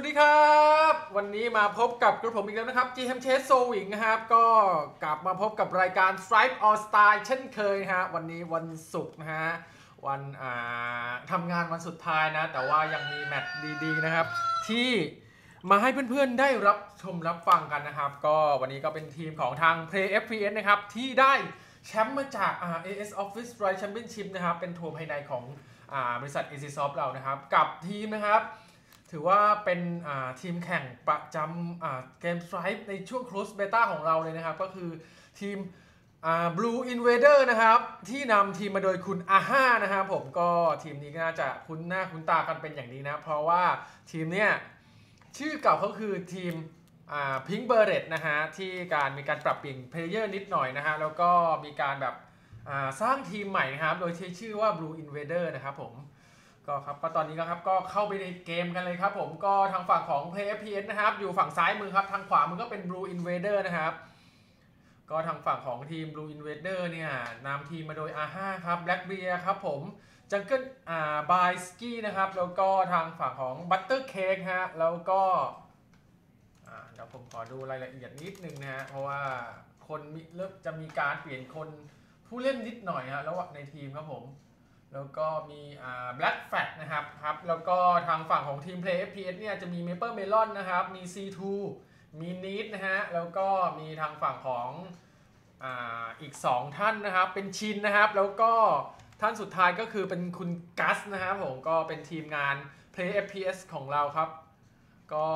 สวัสดีครับ วันนี้มาพบกับกระผมอีกแล้วนะครับ GM Chase s o w i n g นะครับ ก็กลับมาพบกับรายการ Stripe All Star เช่นเคยฮะ วันนี้วันศุกร์นะฮะ วันอ่าทำงานวันสุดท้ายนะ แต่ว่ายังมีแมตช์ดีๆนะครับ ที่มาให้เพื่อนๆได้รับชมรับฟังกันนะครับ ก็วันนี้ก็เป็นทีมของทาง Play FPS นะครับ ที่ได้แชมป์มาจากอ่า AS Office Drive Championship นะครับ เป็นทัวร์ภายในของอบริษัท AC Soft เรานะครับ กับทีมนะครับ ถือว่าเป็นทีมแข่งประจำเกม Stripe ในช่วง Close Beta ของเราเลยนะครับ ก็คือทีม Blue Invader นะครับ ที่นำทีมมาโดยคุณอาห้านะครับผมก็ทีมนี้ก็น่าจะคุ้นหน้าคุ้นตากันเป็นอย่างดีนะ เพราะว่าทีมเนี้ยชื่อเก่าเขาคือทีมอ่า Pink Beret นะฮะ ที่การมีการปรับเปลี่ยนเพลเยอร์นิดหน่อยนะฮะ แล้วก็มีการแบบสร้างทีมใหม่นะครับ โดยใช้ชื่อว่า Blue Invader นะครับผม ก็ครับก็ตอนนี้ก็ครับก็เข้าไปในเกมกันเลยครับผมก็ทางฝั่งของ Play p s นะครับอยู่ฝั่งซ้ายมือครับทางขวามือก็เป็น Blue Invader นะครับก็ทางฝั่งของทีม Blue Invader เนี่ยนำทีมมาโดย R5 ครับ Black Bear ครับผม Jungle อ่า By Ski นะครับแล้วก็ทางฝั่งของ Butter Cake ฮะแล้วก็อ่าเดี๋ยวผมขอดูรายละเอียดนิดนึงนะฮะเพราะว่าคนมีเริ่มจะมีการเปลี่ยนคนผู้เล่นนิดหน่อยฮะแล้วในทีมครับผม แล้วก็มีอ่า Black Fat นะครับครับ แล้วก็ทางฝั่งของทีม Play FPS เนี่ยจะมี Maple Melon นะครับ มี C2 มี Need นะฮะ แล้วก็มีทางฝั่งของอ่าอีก 2 ท่านนะครับ เป็นชินนะครับ แล้วก็ท่านสุดท้ายก็คือเป็นคุณกัสนะครับผม ก็เป็นทีมงาน Play FPS ของเราครับ ก็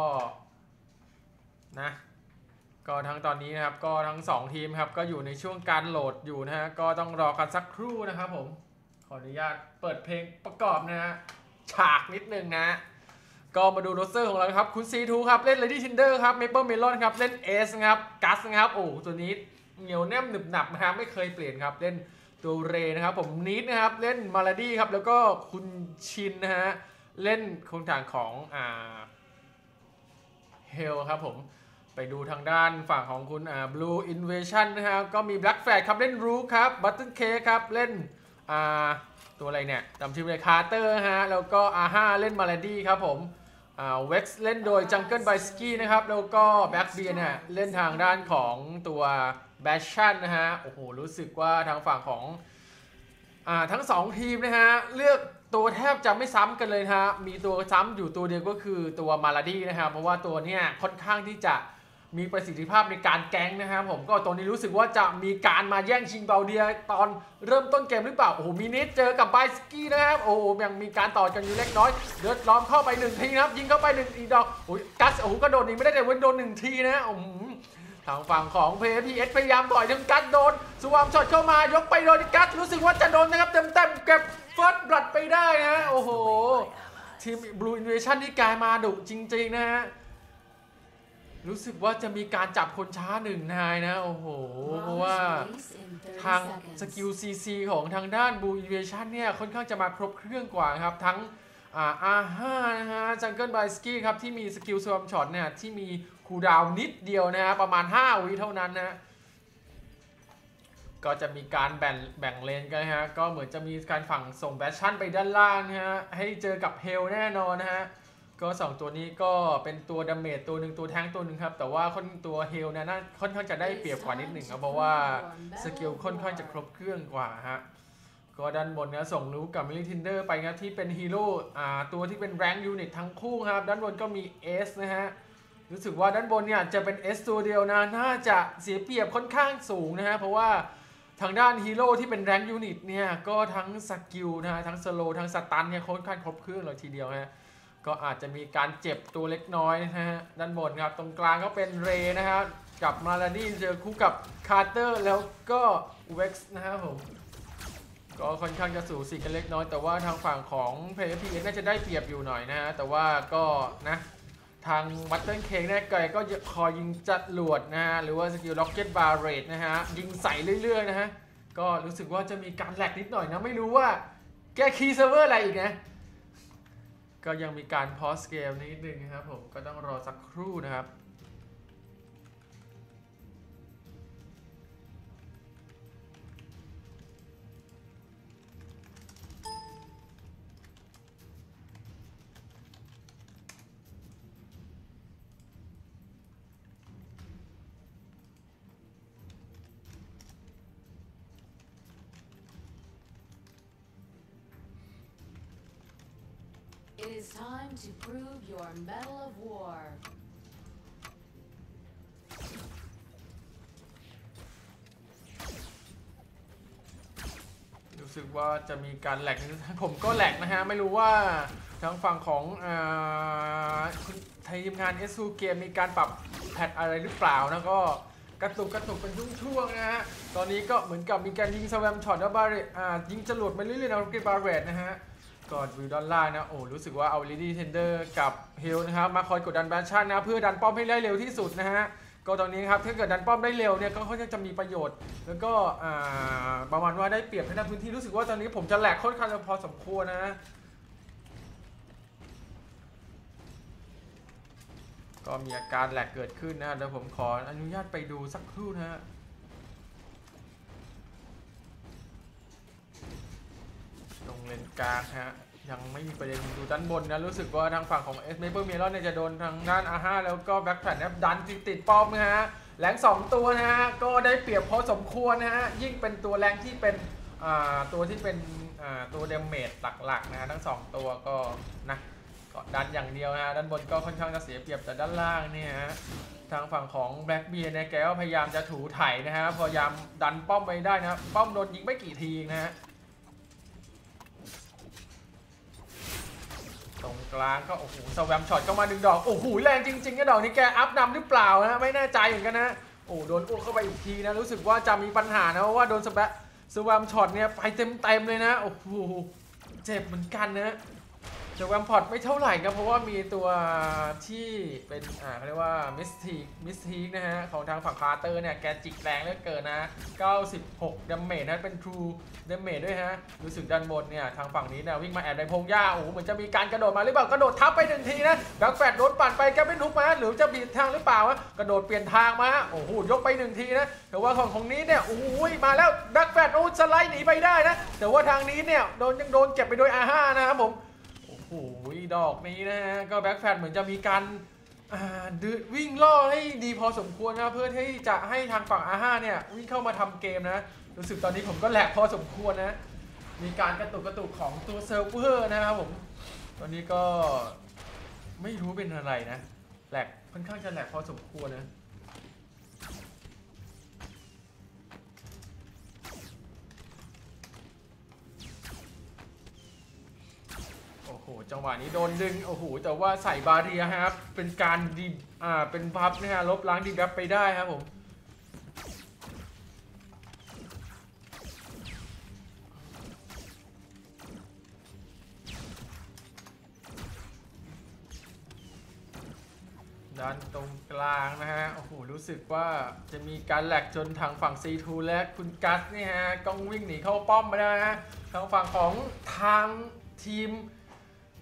นะก็ทั้งตอนนี้นะครับ ก็ทั้ง 2 ทีมครับ ก็อยู่ในช่วงการโหลดอยู่นะฮะ ก็ต้องรอกันสักครู่นะครับผม ขออนุญาตเปิดเพลงประกอบนะฮะฉากนิดนึงนะ ก็มาดูโรสเตอร์ของเราครับ คุณ C2 ครับ เล่น Lady Tinder ครับ Maple Melon ครับ เล่น S นะครับกัสนะครับ โอ้ตัวนี้เหนียวแน่มหนึบหนับนะครับไม่เคยเปลี่ยนครับเล่นตัวเรนะครับผมนิดนะครับเล่นมาลาดี้ครับแล้วก็คุณชินนะฮะเล่นครงทางของอ่าเฮลครับผมไปดูทางด้านฝั่งของคุณอ่า Blue Invasion นะครับก็มี Black Flag ครับเล่น Rook ครับ Button K ครับเล่น อ่าตัวอะไรเนี่ยจำชื่อไม่ได้คาร์เตอร์ฮะ แล้วก็อาห้าเล่นมาลาดี้ครับผมอ่าเว็กซ์เล่นโดยจังเกิลไบสกี้นะครับ แล้วก็แบ็กเบียเนี่ยเล่นทางด้านของตัวแบชชั่นนะฮะ โอ้โห รู้สึกว่าทางฝั่งของอ่าทั้ง 2 ทีมนะฮะ เลือกตัวแทบจะไม่ซ้ำกันเลยนะฮะ มีตัวซ้ำอยู่ตัวเดียวก็คือตัวมาลาดี้นะครับเพราะว่าตัวเนี้ยค่อนข้างที่จะ มีประสิทธิภาพในการแก๊งนะครับผมก็ตัวนี้รู้สึกว่าจะมีการมาแย่งชิงเบลเดียตอนเริ่มต้นเกมหรือเปล่า โอ้โหมีนิดเจอกับไบสกี้นะครับ โอ้โหยังมีการต่อกันอยู่เล็กน้อย เดือดล้อมเข้าไปหนึ่งทีนะครับ ยิงเข้าไปหนึ่งอีกดอกโอ้ยกัสโอ้โหกระโดดหนีไม่ได้แต่เว้นโดนหนึ่งทีนะโอ้โหทางฝั่งของเพย์พีเอสพยายามต่อยถึงกัสโดนสวามช็อตเข้ามายกไปโดนกัสรู้สึกว่าจะโดนนะครับเต็มเต็มๆเก็บเฟิร์สบลัดไปได้นะโอ้โหทีม Blue Invasion นี่กลายมาดุจริงๆนะฮะ รู้สึกว่าจะมีการจับคนช้าหนึ่งนายนะ โอ้โห เพราะว่าทางสกิล CC ของทางด้าน Blue Invasion เนี่ย ค่อนข้างจะมาครบเครื่องกว่าครับ ทั้งอ่า R5 นะฮะ Jungle by Ski ครับ ที่มีสกิลสวมช็อตเนี่ย ที่มีคูลดาวน์นิดเดียวนะฮะ ประมาณ 5 วิเท่านั้นนะก็จะมีการแบ่งแบ่งเลนกันนะฮะ ก็เหมือนจะมีการฝั่งส่งแบชชั่นไปด้านล่างนะฮะ ให้เจอกับเฮลแน่นอนนะฮะ ก็สองตัวนี้ก็เป็นตัวดาเมจตัวหนึ่งตัวแทงตัวหนึ่งครับ แต่ว่าคนตัวเฮลเนี่ยน่าค่อนข้างจะได้เปรียบกว่านิดหนึ่งครับเพราะว่าสกิลค่อนข้างจะครบเครื่องกว่าฮะก็ด้านบนนะส่งนูกับมิลิทินเดอร์ไปครับที่เป็นฮีโร่อ่าตัวที่เป็นแรงยูนิตทั้งคู่ครับ ด้านบนก็มีเอสนะฮะรู้สึกว่าด้านบนเนี่ยจะเป็น S ตัวเดียวนะน่าจะเสียเปรียบค่อนข้างสูงนะฮะเพราะว่าทางด้านฮีโร่ที่เป็นแรงยูนิตเนี่ยก็ทั้งสกิลนะฮะทั้งสโลทั้งสตันเนี่ยค่อนข้างครบเครื่องเลยทีเดียวนะฮะ ก็อาจจะมีการเจ็บตัวเล็กน้อยนะฮะด้านบนครับตรงกลางก็เป็นเรย์นะฮะกับมาลาดี้เจอคู่กับคาร์เตอร์แล้วก็เว็กซ์นะครับผมก็ค่อนข้างจะสูสีกันเล็กน้อย แต่ว่าทางฝั่งของเพย์พีน่าจะได้เปรียบอยู่หน่อยนะฮะแต่ว่าก็นะทางบัตเทิลเคงเนี่ยไก่ก็คอยยิงจัดหลวดนะฮะหรือว่าสกิลล็อกเก็ตบาร์เรดนะฮะยิงใส่เรื่อยๆนะฮะก็รู้สึกว่าจะมีการแหลกนิดหน่อยนะไม่รู้ว่าแก้คีย์เซิร์ฟเวอร์อะไรอีกนะ ก็ยังมีการพอสเกมนิดนึงนะครับผมก็ต้องรอสักครู่นะครับ It is time to prove your metal of war. รู้สึกว่าจะมีการแหลกนิดนึงผมก็แหลกนะฮะ ไม่รู้ว่าทางฝั่งของอ่าทีมงาน s อเกมมีการปรับแพทอะไรหรือเปล่านะก็กระตุกกระตุกเป็นช่วงๆนะฮะ ตอนนี้ก็เหมือนกับมีการยิงสแวมช็อตแล้วบาร์เรตยิงจรวดไปเรื่อยๆนะกรีบาร์เรตนะฮะ ก่อนวิวดอลล่างนะโอ้รู้สึกว่าเอาลิดี้เทนเดอร์กับเฮลนะครับมาคอยกดดันแบชชั่นนะเพื่อดันป้อมให้ได้เร็วที่สุดนะฮะก็ตอนนี้ครับถ้าเกิดดันป้อมได้เร็วเนี่ยก็ค่อนข้างจะมีประโยชน์ แล้วก็ประมาณว่าได้เปรียบในด้านพื้นที่รู้สึกว่าตอนนี้ผมจะแหลกค่อนข้างจะพอสมควรนะก็มีอาการแหลกเกิดขึ้นนะเดี๋ยวผมขออนุญาตไปดูสักครู่นะฮะ ลง เลนกลางฮะยังไม่มีประเด็นดูด้านบนนะรู้สึกว่าทางฝั่งของเอสเมเบอร์เมลอนเนี่ยจะโดนทางด้านอาห้าแล้วก็แบ็คแพนนะดันติดติดป้อมนะฮะแรงสองตัวนะฮะก็ได้เปรียบพอสมควรนะฮะยิ่งเป็นตัวแรงที่เป็นอ่าตัวที่เป็นอ่าตัวเดเมจหลักๆนะฮะทั้งสองตัวก็นะก็ดันอย่างเดียวนะฮะด้านบนก็ค่อนข้างจะเสียเปรียบแต่ด้านล่างเนี่ยฮะทางฝั่งของแบล็กเบียร์เนี่ยแกก็พยายามจะถูไถนะฮะพยายามดันป้อมไปได้นะป้อมโดนยิงไม่กี่ทีนะฮะ กลางก็โอ้โหสวมช็อตก็มาดึงดอกโอ้โหแรงจริงๆนะดอกนี้แกอัพนำหรือเปล่านะไม่แน่ใจเหมือนกันนะโอ้โดนอ้วกเข้าไปอีกทีนะรู้สึกว่าจะมีปัญหานะเพราะว่าโดนสแปสวมช็อตเนี่ยไปเต็มๆเลยนะโอ้โหเจ็บเหมือนกันนะ สแวมพอตไม่เท่าไหร่นะเพราะว่ามีตัวที่เป็นอ่าเขาเรียกว่ามิสทีมิสทีนะฮะ ของทางฝั่งคาร์เตอร์เนี่ย แกจิกแรงเหลือเกินนะ 96ดาเมจนะเป็น True ดาเมจด้วยฮะ รู้สึกด้านบนเนี่ย ทางฝั่งนี้เนี่ยวิ่งมาแอบในพงหญ้า โอ้โห เหมือนจะมีการกระโดดมาหรือเปล่า กระโดดทับไปหนึ่งทีนะแบ็คแฟดโดนปั่นไปแกเป็นทุกมาหรือจะบีบทางหรือเปล่าวะกระโดดเปลี่ยนทางมา โอ้โห ยกไปหนึ่งทีนะ แต่ว่าของของนี้เนี่ยโอ้โหมาแล้วแบ็คแฟดโอ้สไลด์หนีไปได้นะ แต่ว่าทางนี้เนี่ยโดนยังโดนเก็บไปโดยอาห้านะครับผม ดอกนี้นะฮะ ก็แบ็คแฟดเหมือนจะมีการวิ่งล่อให้ดีพอสมควรนะเพื่อที่จะให้ทางฝั่งอาห้าเนี่ย วิ่งเข้ามาทำเกมนะ รู้สึกตอนนี้ผมก็แหลกพอสมควรนะ มีการกระตุกกระตุกของตัวเซิร์ฟเวอร์นะครับผม ตอนนี้ก็ไม่รู้เป็นอะไรนะแหลกค่อนข้างจะแหลกพอสมควรนะ โอ้โหจังหวะนี้โดนดึงโอ้โหแต่ว่าใส่บาเรียครับเป็นการดีอ่าเป็นพับนะฮะลบล้างดีดับไปได้ครับผมด้านตรงกลางนะฮะ โอ้โห รู้สึกว่าจะมีการแหลกจนทางฝั่ง C2 และคุณกัสนี่ฮะต้องวิ่งหนีเข้าป้อมมาได้นะฮะ ทางฝั่งของทางทีม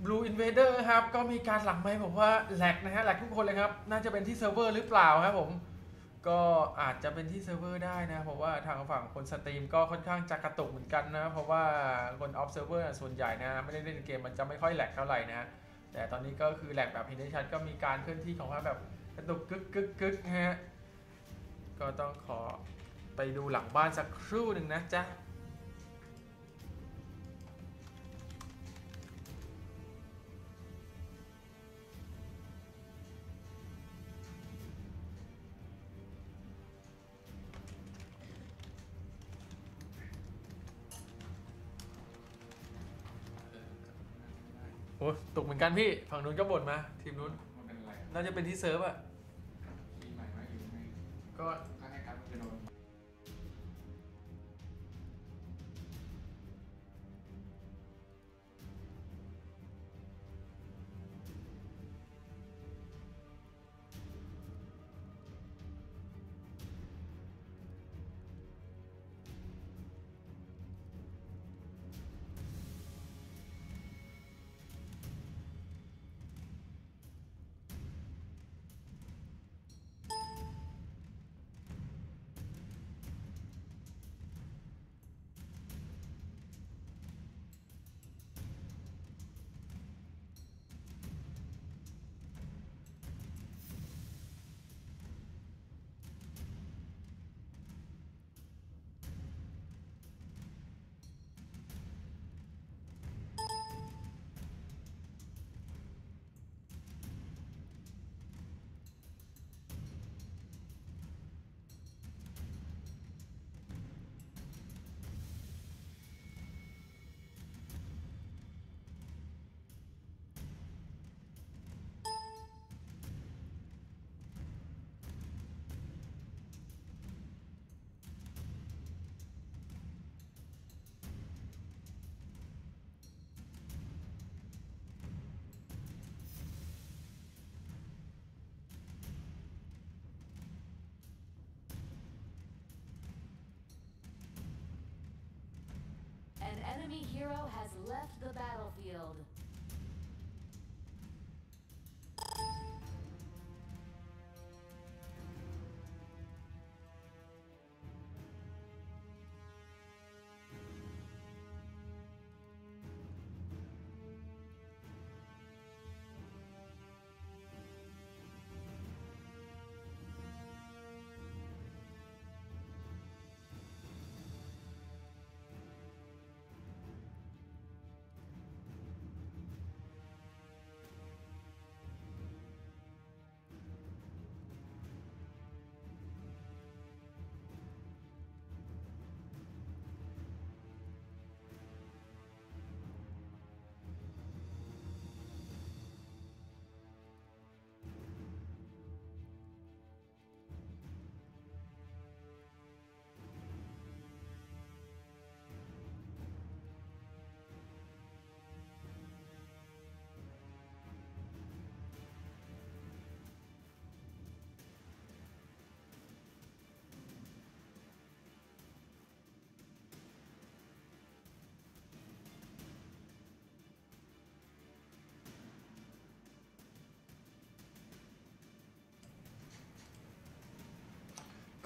Blue Invader ครับ ก็มีการหลังไปบอกว่าแหลกนะฮะแหลกทุกคนเลยครับ น่าจะเป็นที่เซิร์ฟเวอร์หรือเปล่าครับผม ก็อาจจะเป็นที่เซิร์ฟเวอร์ได้นะ เพราะว่าทางฝั่งคนสตรีมก็ค่อนข้างจะกระตุกเหมือนกันนะ เพราะว่าคนออฟเซิร์ฟเวอร์ส่วนใหญ่นะ ไม่ได้เล่นเกมมันจะไม่ค่อยแหลกเท่าไหร่นะ แต่ตอนนี้ก็คือแหลกแบบเห็นได้ชัดก็มีการเคลื่อนที่ของว่าแบบกระตุกกึกกึกกึกนะฮะ ก็ต้องขอไปดูหลังบ้านสักครู่หนึ่งนะจ๊ะ อ้ตกเหมือนกันพี่ ฝั่งนู้นก็บ่นมา ทีมนู้น มันเป็นอะไรน่าจะเป็นที่เซิร์ฟอะ ปีใหม่ไหมอยู่ไหมก็ enemy hero has left the battlefield.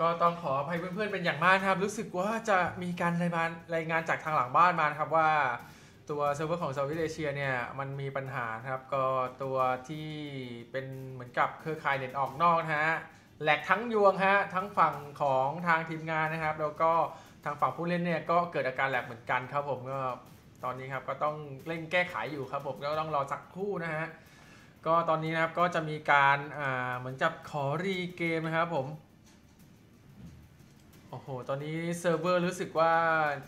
ก็ต้องขออภัยเพื่อนๆเป็นอย่างมากครับ รู้สึกว่าจะมีการรายงานรายงานจากทางหลังบ้านมานครับว่าตัวเซิร์ฟเวอร์ของ Southeast Asia เนี่ยมันมีปัญหาครับ ก็ตัวที่เป็นเหมือนกับเครือข่ายเน็ตออกนอกนะฮะแหลกทั้งยวงฮะทั้งฝั่งของทางทีมงานนะครับ แล้วก็ทางฝั่งผู้เล่นเนี่ยก็เกิดอาการแหลกเหมือนกันครับผมก็ตอนนี้ครับก็ต้องเร่งแก้ไขอยู่ครับผมก็ต้องรอสักครู่นะฮะก็ตอนนี้นะครับก็จะมีการเหมือนกับขอรีเกมนะครับผม โอ้โห ตอนนี้เซิร์ฟเวอร์รู้สึกว่า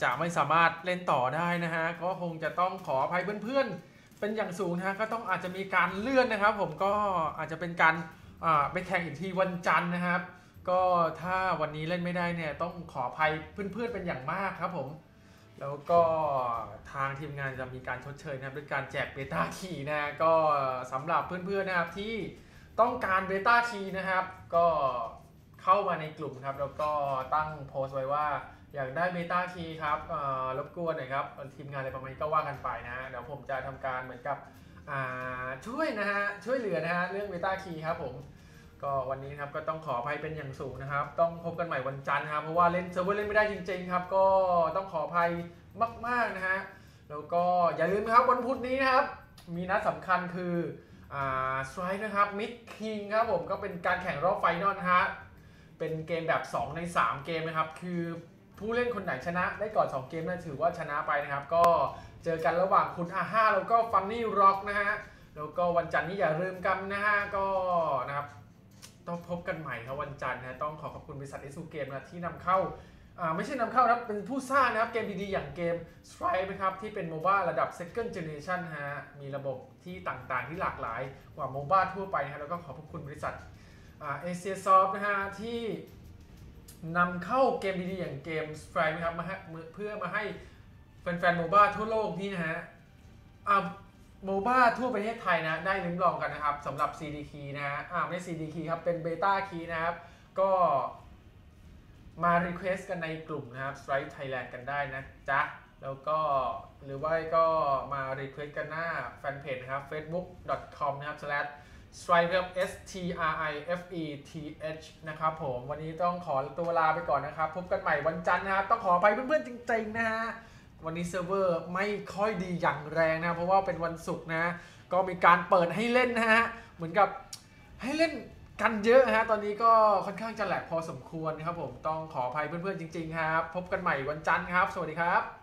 จะไม่สามารถเล่นต่อได้นะฮะ ก็คงจะต้องขออภัยเพื่อนๆ เป็นอย่างสูงนะฮะ ก็ต้องอาจจะมีการเลื่อนนะครับ ผมก็อาจจะเป็นการไปแข่งอีกทีวันจันทร์นะครับ ก็ถ้าวันนี้เล่นไม่ได้เนี่ยต้องขออภัยเพื่อนๆเป็นอย่างมากครับผม แล้วก็ทางทีมงานจะมีการชดเชยนะครับด้วยการแจกเบต้าคีย์นะฮะก็สำหรับเพื่อนๆนะครับที่ต้องการเบต้าคีย์นะครับ ก็ เข้ามาในกลุ่มครับ แล้วก็ตั้งโพสต์ไว้ว่าอยากได้เบต้าคีย์ครับรบกวนหน่อยครับทีมงานอะไรประมาณนี้ก็ว่ากันไปนะฮะเดี๋ยวผมจะทำการเหมือนกับช่วยนะฮะช่วยเหลือนะฮะเรื่องเบต้าคีย์ครับผมก็วันนี้ครับก็ต้องขออภัยเป็นอย่างสูงนะครับ ต้องพบกันใหม่วันจันทร์ครับเพราะว่าเล่นเซิร์ฟเวอร์เล่นไม่ได้จริง ๆ ครับ ก็ต้องขออภัยมาก ๆนะฮะแล้วก็อย่าลืมนะครับวันพุธนี้นะครับ มีนัดสำคัญคืออ่าสไตร์นะครับมิดคิงครับผมก็เป็นการแข่งรอบไฟนอลฮะ เป็นเกมแบบ 2 ใน 3 เกมนะครับ คือผู้เล่นคนไหนชนะได้ก่อน 2 เกมนั่นถือว่าชนะไปนะครับ ก็เจอกันระหว่างคุณอาห้าแล้วก็ฟันนี่ร็อกนะฮะ แล้วก็วันจันทร์นี้อย่าลืมกันนะฮะ ก็นะครับ ต้องพบกันใหม่ครับวันจันทร์นะต้องขอขอบคุณบริษัทเอสูเกมนะที่นำเข้าอ่าไม่ใช่นำเข้านะครับเป็นผู้สร้างนะครับเกมดีๆ อย่างเกม Stripe นะครับที่เป็นโมบ้าระดับ second generation นฮะมีระบบที่ต่างๆที่หลากหลายกว่าโมบ้าทั่วไปนะฮะแล้วก็ขอบพระคุณบริษัท เอเชียซอฟนะฮะที่นำเข้าเกมดีๆ อย่างเกม Stripe นะครับมาเพื่อมาให้แฟนๆโมบ้าทั่วโลกนี่นะฮะอ่าโมบ้าทั่วประเทศไทยนะได้ลิ้มลองกันนะครับสำหรับ CD Key นะฮะอ่าไม่ CD Key ครับ เป็นเบต้าคีนะครับ ก็มา Request กันในกลุ่มนะครับ Strike Thailand กันได้นะจ๊ะ แล้วก็หรือว่าก็มา Request กันหน้าแฟนเพจนะครับ facebook.com นะครับ slash strife ครับ s t r i f e t h นะครับผมวันนี้ต้องขอตัวลาไปก่อนนะครับ พบกันใหม่วันจันทร์นะครับ ต้องขอไปเพื่อนๆจริงๆนะฮะ วันนี้เซิร์ฟเวอร์ไม่ค่อยดีอย่างแรงนะ เพราะว่าเป็นวันศุกร์นะ ก็มีการเปิดให้เล่นนะฮะ เหมือนกับให้เล่นกันเยอะฮะ ตอนนี้ก็ค่อนข้างจะแหลกพอสมควรนะครับผมต้องขออภัยเพื่อนๆจริงๆครับ พบกันใหม่วันจันทร์ครับ สวัสดีครับ